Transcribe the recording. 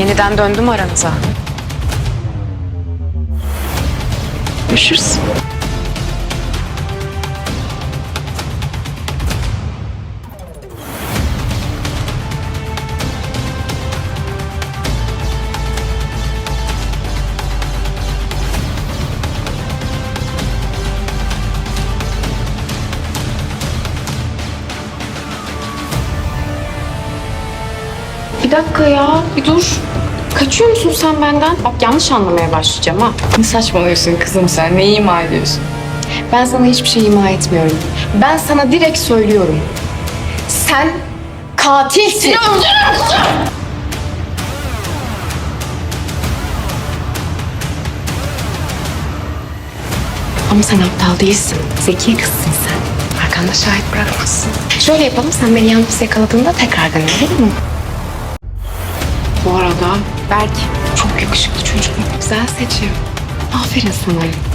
Yeniden döndüm aranıza. Görüşürüz. Bir dakika ya, bir dur. Kaçıyor musun sen benden? Bak yanlış anlamaya başlayacağım ha. Ne saçmalıyorsun kızım sen? Neyi ima ediyorsun? Ben sana hiçbir şey ima etmiyorum. Ben sana direkt söylüyorum. Sen katilsin. Ama sen aptal değilsin. Zeki kızsın sen. Arkanda şahit bırakmazsın. Şöyle yapalım, sen beni yalnız yakaladığında tekrar dene, olur mu? Bu arada Berk çok yakışıklı çocuk. Güzel seçiyor. Aferin sana.